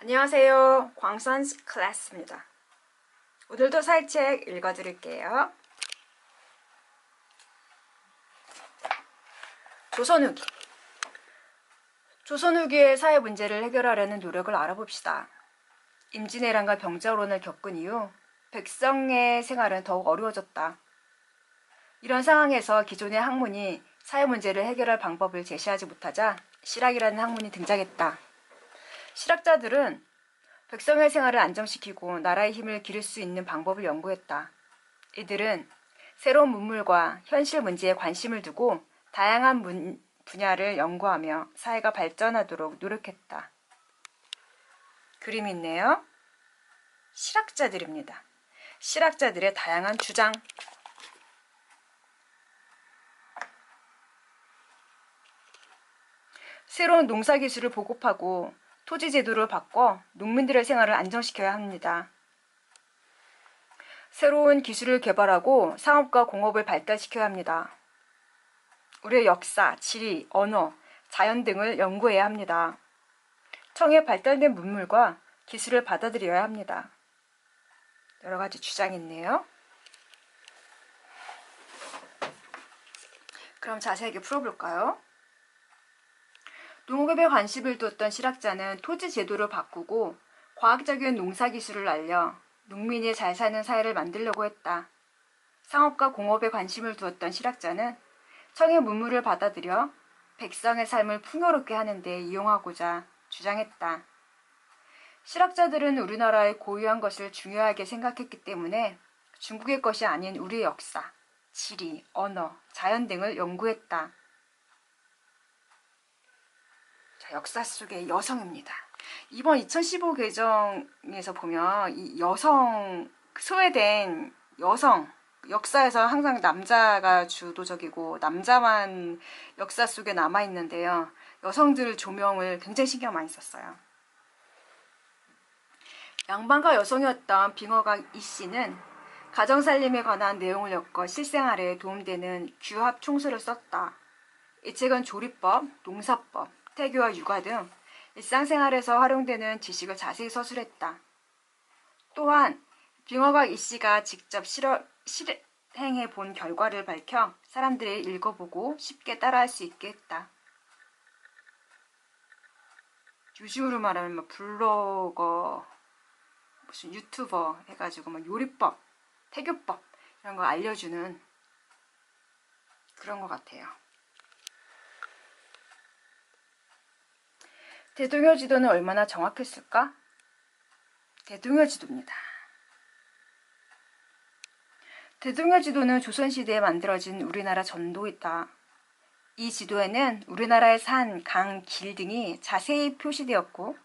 안녕하세요. 광선스 클래스입니다. 오늘도 살책 읽어드릴게요. 조선 후기 조선 후기의 사회 문제를 해결하려는 노력을 알아봅시다. 임진왜란과 병자론을 겪은 이후 백성의 생활은 더욱 어려워졌다. 이런 상황에서 기존의 학문이 사회 문제를 해결할 방법을 제시하지 못하자 실학이라는 학문이 등장했다. 실학자들은 백성의 생활을 안정시키고 나라의 힘을 기를 수 있는 방법을 연구했다. 이들은 새로운 문물과 현실 문제에 관심을 두고 다양한 문, 분야를 연구하며 사회가 발전하도록 노력했다. 그림이 있네요. 실학자들입니다. 실학자들의 다양한 주장. 새로운 농사 기술을 보급하고 토지 제도를 바꿔 농민들의 생활을 안정시켜야 합니다. 새로운 기술을 개발하고 상업과 공업을 발달시켜야 합니다. 우리의 역사, 지리, 언어, 자연 등을 연구해야 합니다. 청에 발달된 문물과 기술을 받아들여야 합니다. 여러 가지 주장이 있네요. 그럼 자세하게 풀어볼까요? 농업에 관심을 두었던 실학자는 토지 제도를 바꾸고 과학적인 농사 기술을 알려 농민이 잘 사는 사회를 만들려고 했다. 상업과 공업에 관심을 두었던 실학자는 청의 문물을 받아들여 백성의 삶을 풍요롭게 하는 데 이용하고자 주장했다. 실학자들은 우리나라의 고유한 것을 중요하게 생각했기 때문에 중국의 것이 아닌 우리의 역사, 지리, 언어, 자연 등을 연구했다. 자, 역사 속의 여성입니다. 이번 2015 개정에서 보면 이 여성 소외된 여성 역사에서 항상 남자가 주도적이고 남자만 역사 속에 남아 있는데요. 여성들 조명을 굉장히 신경 많이 썼어요. 양반과 여성이었던 빙어가 이 씨는 가정살림에 관한 내용을 엮어 실생활에 도움되는 규합 총수를 썼다. 이 책은 조리법, 농사법, 태교와 육아 등 일상생활에서 활용되는 지식을 자세히 서술했다. 또한 빙어가 이 씨가 직접 실어, 실행해 본 결과를 밝혀 사람들이 읽어보고 쉽게 따라할 수 있게 했다. 요즘으로 말하면 뭐 블로거, 무슨 유튜버 해가지고 막 요리법, 태교법 이런 거 알려주는 그런 것 같아요. 대동여 지도는 얼마나 정확했을까? 대동여 지도입니다. 대동여 지도는 조선시대에 만들어진 우리나라 전도이다. 이 지도에는 우리나라의 산, 강, 길 등이 자세히 표시되었고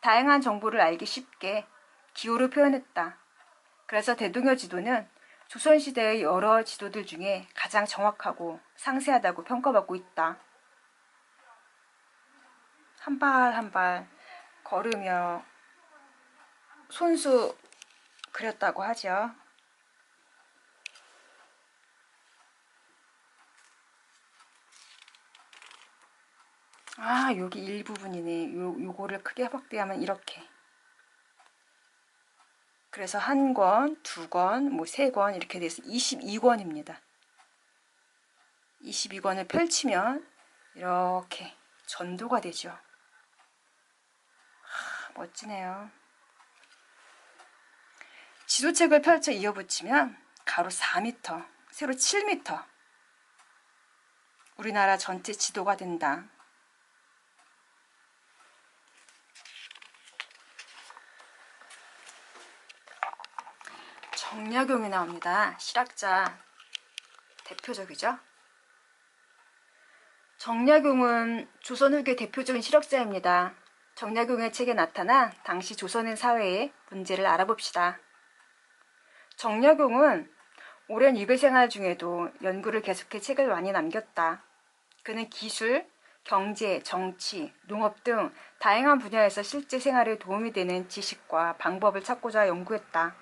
다양한 정보를 알기 쉽게 기호로 표현했다. 그래서 대동여 지도는 조선시대의 여러 지도들 중에 가장 정확하고 상세하다고 평가받고 있다. 한 발 한 발 걸으며 손수 그렸다고 하죠. 아, 여기 일부분이네. 요, 요거를 크게 확대하면 이렇게. 그래서 한 권, 두 권, 뭐 세 권 이렇게 돼서 22권입니다. 22권을 펼치면 이렇게 전도가 되죠. 하, 멋지네요. 지도책을 펼쳐 이어붙이면 가로 4m, 세로 7m. 우리나라 전체 지도가 된다. 정약용이 나옵니다. 실학자 대표적이죠. 정약용은 조선 후기 대표적인 실학자입니다. 정약용의 책에 나타난 당시 조선인 사회의 문제를 알아봅시다. 정약용은 오랜 유배 생활 중에도 연구를 계속해 책을 많이 남겼다. 그는 기술, 경제, 정치, 농업 등 다양한 분야에서 실제 생활에 도움이 되는 지식과 방법을 찾고자 연구했다.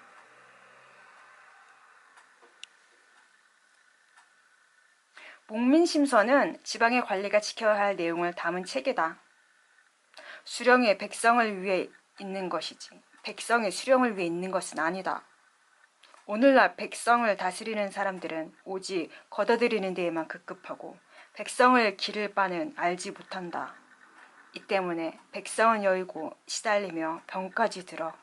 목민심서는 지방의 관리가 지켜야 할 내용을 담은 책이다. 수령의 백성을 위해 있는 것이지 백성의 수령을 위해 있는 것은 아니다. 오늘날 백성을 다스리는 사람들은 오직 걷어들이는 데에만 급급하고 백성을 기를 바는 알지 못한다. 이 때문에 백성은 여의고 시달리며 병까지 들어.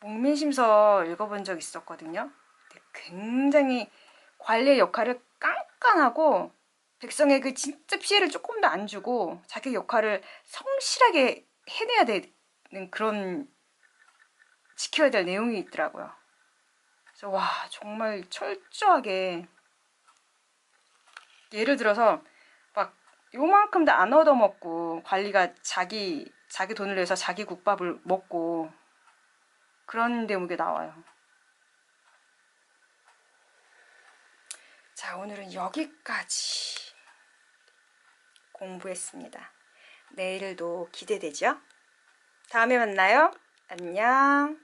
목민심서 읽어본 적 있었거든요. 굉장히 관리의 역할을 깐깐하고 백성의 그 진짜 피해를 조금 더안 주고 자기 역할을 성실하게 해내야 되는 그런 지켜야 될 내용이 있더라고요. 그래서 와 정말 철저하게 예를 들어서 막 요만큼도 안 얻어먹고 관리가 자기 자기 돈을 내서 자기 국밥을 먹고 그런 대목이 나와요. 자 오늘은 여기까지 공부했습니다. 내일도 기대되죠? 다음에 만나요. 안녕.